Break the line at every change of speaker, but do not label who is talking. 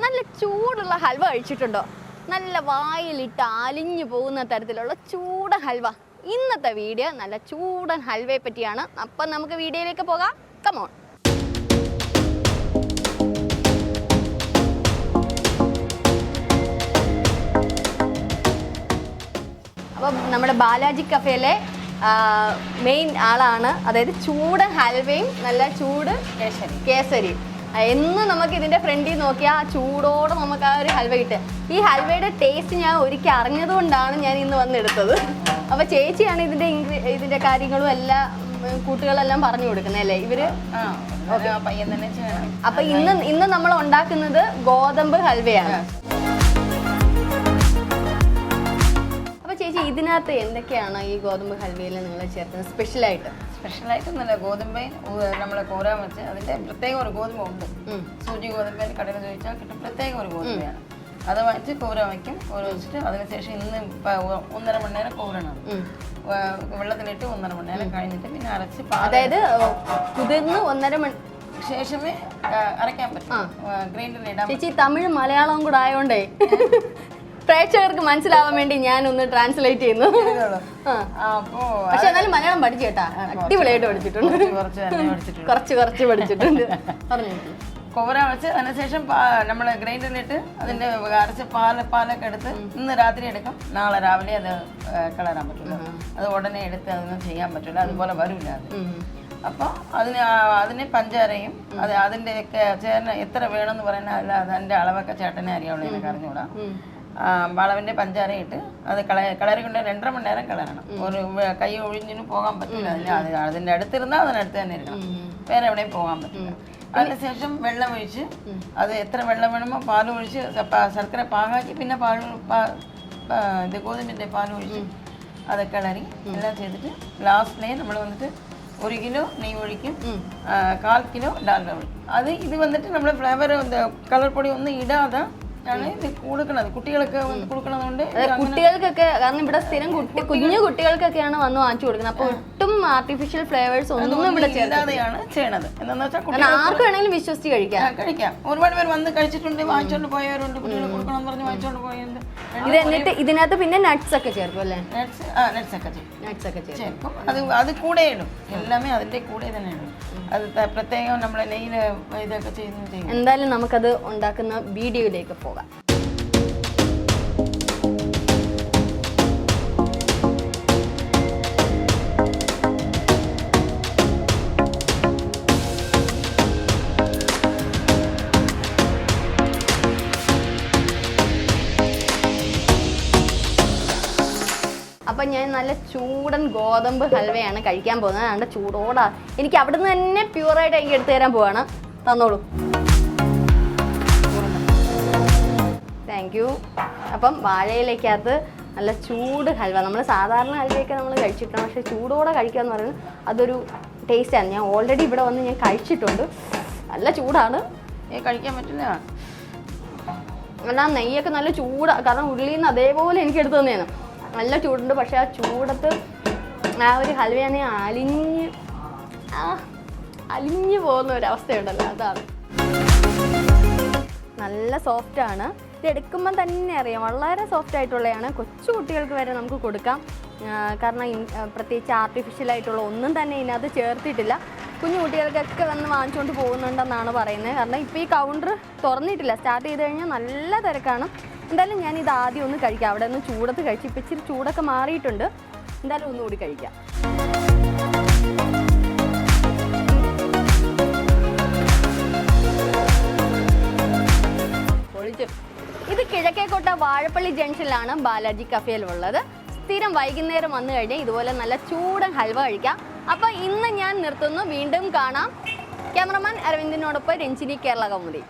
നല്ല ചൂടുള്ള ഹൽവ കഴിച്ചിട്ടുണ്ടോ? നല്ല വായിലിട്ട് അലിഞ്ഞു പോകുന്ന തരത്തിലുള്ള ചൂടൻ ഹൽവ. ഇന്നത്തെ വീഡിയോ നല്ല ചൂടൻ ഹൽവയെ പറ്റിയാണ്. അപ്പം നമുക്ക് വീഡിയോയിലേക്ക് പോകാം. കമോൺ അപ്പം നമ്മുടെ ബാലാജി കഫേയിലെ മെയിൻ ആളാണ്. അതായത് ചൂട് ഹൽവയും നല്ല ചൂട് കേസരി. എന്ന് നമുക്ക് ഇതിന്റെ ഫ്രണ്ടിൽ നോക്കിയാൽ ആ ചൂടോടെ നമുക്ക് ആ ഒരു ഹൽവ കിട്ടുക. ഈ ഹൽവയുടെ ടേസ്റ്റ് ഞാൻ ഒരിക്കൽ അറിഞ്ഞതുകൊണ്ടാണ് ഞാൻ ഇന്ന് വന്നെടുത്തത്. അപ്പൊ ചേച്ചിയാണ് ഇതിന്റെ ഇൻഗ്രീ- ഇതിന്റെ കാര്യങ്ങളും എല്ലാം കൂട്ടുകളെല്ലാം പറഞ്ഞു കൊടുക്കുന്നത് അല്ലേ?
ഇവർ?
അപ്പൊ ഇന്ന് ഇന്ന് നമ്മൾ ഉണ്ടാക്കുന്നത് ഗോതമ്പ് ഹൽവയാണ്. ഇതിനകത്ത് എന്തൊക്കെയാണ് ഈ ഗോതമ്പ് ഹൽവയിൽ നിങ്ങൾ ചേർക്കുന്നത് സ്പെഷ്യലായിട്ട്?
നല്ല ഗോതമ്പ് നമ്മൾ കോരാൻ വെച്ച് അതിന്റെ പ്രത്യേക ഒരു ഗോതമ്പ് ഉണ്ട്. സൂചി ഗോതമ്പ് കടയിൽ ചോദിച്ചാൽ കിട്ടും. പ്രത്യേക ഒരു ഗോതമ്പയാണ് അത് വാങ്ങിച്ച് കൂര വയ്ക്കും കൂര വെച്ചിട്ട് അതിനുശേഷം ഇന്ന് ഒന്നര മണി നേരം കൂരണം വെള്ളത്തിലിട്ട് ഒന്നര മണി നേരം കഴിഞ്ഞിട്ട് പിന്നെ അരച്ച്
അതായത് കുതിർന്ന് ഒന്നര മണി
ശേഷമേ അരയ്ക്കാൻ പറ്റും. ഗ്രൈൻഡറിൽ ഇടാം
ചേച്ചി തമിഴ് മലയാളവും കൂടെ ആയോണ്ടേ? പ്രേക്ഷകർക്ക് മനസ്സിലാവാൻ വേണ്ടി ഞാൻ ഒന്ന് ട്രാൻസ്ലേറ്റ് ചെയ്യുന്നു പക്ഷെ എന്നാലും മലയാളം പഠിച്ചു കേട്ടാ. അടിപൊളിയായിട്ട് പഠിച്ചിട്ടുണ്ട്.
കുറച്ച് കുറച്ച് പഠിച്ചിട്ടുണ്ട്.
പറഞ്ഞു.
വെച്ച് അതിനുശേഷം നമ്മൾ ഗ്രൈൻഡറിലിട്ട് അതിന്റെ അരച്ച് പാൽ പാലൊക്കെ എടുത്ത് ഇന്ന് രാത്രി എടുക്കും. നാളെ രാവിലെ അത് കളരാൻ പറ്റില്ല അത് ഉടനെ എടുത്ത് അതൊന്നും ചെയ്യാൻ പറ്റില്ല. അതുപോലെ വരില്ല അത്. അപ്പോൾ അതിന് അതിന് പഞ്ചാരയും അത് അതിന്റെ ഒക്കെ ചേട്ടന് എത്ര വേണമെന്ന് പറയുന്ന അല്ല അതിന്റെ അളവൊക്കെ ചേട്ടനെ അറിയാവുള്ളൂ എനിക്ക് അറിഞ്ഞുകൂടാ. വളവിൻ്റെ പഞ്ചാര ഇട്ട് അത് കള കളറി കൊണ്ട് രണ്ടര മണി നേരം കളരണം ഒരു വേ- കൈ ഒഴിഞ്ഞിന് പോകാൻ പറ്റില്ല അതിന് അത് അതിൻ്റെ അടുത്തിരുന്നാൽ അതിനടുത്ത് തന്നെ ഇരിക്കണം വേറെ എവിടെയും പോകാൻ പറ്റില്ല അതിനുശേഷം വെള്ളം ഒഴിച്ച് അത് എത്ര വെള്ളം വേണമോ പാൽ ഒഴിച്ച് സ- പ- ശർക്കര പാകാക്കി പിന്നെ പാൽ പാ- പാ- ഇത് ഗോതമ്പിൻ്റെ പാൽ ഒഴിച്ച് അത് കിളറി എല്ലാം ചെയ്തിട്ട് ലാസ്റ്റിലെ നമ്മൾ വന്നിട്ട് ഒരു കിലോ നെയ്യ് ഒഴിക്കും ആ, കാൽ കിലോ ഡാൽഡ ഒഴിക്കും അത് ഇത് വന്നിട്ട് നമ്മൾ ഫ്ലേവർ കളർ പൊടി ഒന്നും ഇടാതെ
കുട്ടികൾക്കൊക്കെ കാരണം ഇവിടെ സ്ഥിരം കുട്ടി കുഞ്ഞു കുട്ടികൾക്കൊക്കെയാണ് വന്ന് വാങ്ങിച്ചു കൊടുക്കുന്നത്. അപ്പൊ ഒട്ടും ആർട്ടിഫിഷ്യൽ ഫ്ലേവേഴ്സ് ഒന്നും ഇവിടെ
ചെയ്യണത്.
ആർക്ക് വേണമെങ്കിലും വിശ്വസിച്ച് കഴിക്കാം.
ഒരുപാട് പേര് വന്ന് കഴിച്ചിട്ടുണ്ട് വാങ്ങിച്ചോണ്ട് പോയവരുണ്ട് കുട്ടികൾ കൊടുക്കണം പറഞ്ഞ് വാങ്ങിച്ചോണ്ട് പോയുണ്ട്
ഇത് എന്നിട്ട് ഇതിനകത്ത് പിന്നെ നട്ട്സ് ഒക്കെ ചേർക്കും അല്ലേ?
ആ ഒക്കെ
നട്ട്സ് ഒക്കെ ചേർക്കും.
അത് അത് കൂടെ ഇടും. എല്ലാമേ അതിന്റെ കൂടെ തന്നെ ഇടും. അത് പ്രത്യേകം നമ്മളെ നെയ്യിൽ ഇതൊക്കെ ചെയ്യുന്നു ചെയ്യും.
എന്തായാലും നമുക്കത് ഉണ്ടാക്കുന്ന വീഡിയോയിലേക്ക് പോകാം അപ്പം ഞാൻ നല്ല ചൂടൻ ഗോതമ്പ് ഹൽവയാണ് കഴിക്കാൻ പോകുന്നത്. അതുകൊണ്ട് ചൂടോടാ. എനിക്ക് അവിടുന്ന് തന്നെ പ്യൂറായിട്ട് എനിക്ക് എടുത്തു തരാൻ പോവാണ്. തന്നോളൂ. താങ്ക് യു അപ്പം വാഴയിലേക്കകത്ത് നല്ല ചൂട് ഹൽവ. നമ്മൾ സാധാരണ ഹൽവയൊക്കെ നമ്മൾ കഴിച്ചിട്ടുണ്ട്. പക്ഷേ ചൂടോടെ കഴിക്കുക എന്ന് പറയുന്നത് അതൊരു ടേസ്റ്റാണ് ഞാൻ ഓൾറെഡി ഇവിടെ വന്ന് ഞാൻ കഴിച്ചിട്ടുണ്ട്. നല്ല ചൂടാണ്.
കഴിക്കാൻ പറ്റില്ല
എന്നാൽ നെയ്യൊക്കെ നല്ല ചൂടാണ് കാരണം ഉള്ളിൽ നിന്ന് അതേപോലെ എനിക്ക് എടുത്തു തന്നെയാണ് നല്ല ചൂടുണ്ട്. പക്ഷേ ആ ചൂടത്ത് ആ ഒരു ഹൽവയാണ് അലിഞ്ഞ് ആ അലിഞ്ഞു പോകുന്ന ഒരു അവസ്ഥയുണ്ടല്ലോ. അതാണ്. നല്ല സോഫ്റ്റ് ആണ്. ഇത് എടുക്കുമ്പോൾ തന്നെ അറിയാം. വളരെ സോഫ്റ്റ് ആയിട്ടുള്ളതാണ് കൊച്ചു കുട്ടികൾക്ക് വരെ നമുക്ക് കൊടുക്കാം. കാരണം പ്രത്യേകിച്ച് ആർട്ടിഫിഷ്യൽ ആയിട്ടുള്ള ഒന്നും തന്നെ ഇതിനകത്ത് ചേർത്തിട്ടില്ല. കുഞ്ഞു കുട്ടികൾക്കൊക്കെ വന്ന് വാങ്ങിച്ചുകൊണ്ട് പോകുന്നുണ്ടെന്നാണ് പറയുന്നത്. കാരണം ഇപ്പോൾ ഈ കൗണ്ടർ തുറന്നിട്ടില്ല. സ്റ്റാർട്ട് ചെയ്ത് കഴിഞ്ഞാൽ നല്ല തിരക്കാണ്. എന്തായാലും ഞാൻ ഇത് ആദ്യം ഒന്ന് കഴിക്കാം. അവിടെ നിന്ന് ചൂടത്ത് കഴിച്ച് ഇപ്പം ഇച്ചിരി ചൂടൊക്കെ മാറിയിട്ടുണ്ട്. എന്തായാലും ഒന്നുകൂടി കഴിക്കാം. ഇത് കിഴക്കേക്കോട്ട വാഴപ്പള്ളി ജംഗ്ഷനിലാണ് ബാലാജി കഫേൽ ഉള്ളത്. സ്ഥിരം വൈകുന്നേരം വന്നു കഴിഞ്ഞാൽ ഇതുപോലെ നല്ല ചൂടൻ ഹൽവ കഴിക്കാം. അപ്പോൾ ഇന്ന് ഞാൻ നിർത്തുന്നു. വീണ്ടും കാണാം. ക്യാമറമാൻ അരവിന്ദിനോടൊപ്പം രഞ്ജിനി കേരള കൗമുദി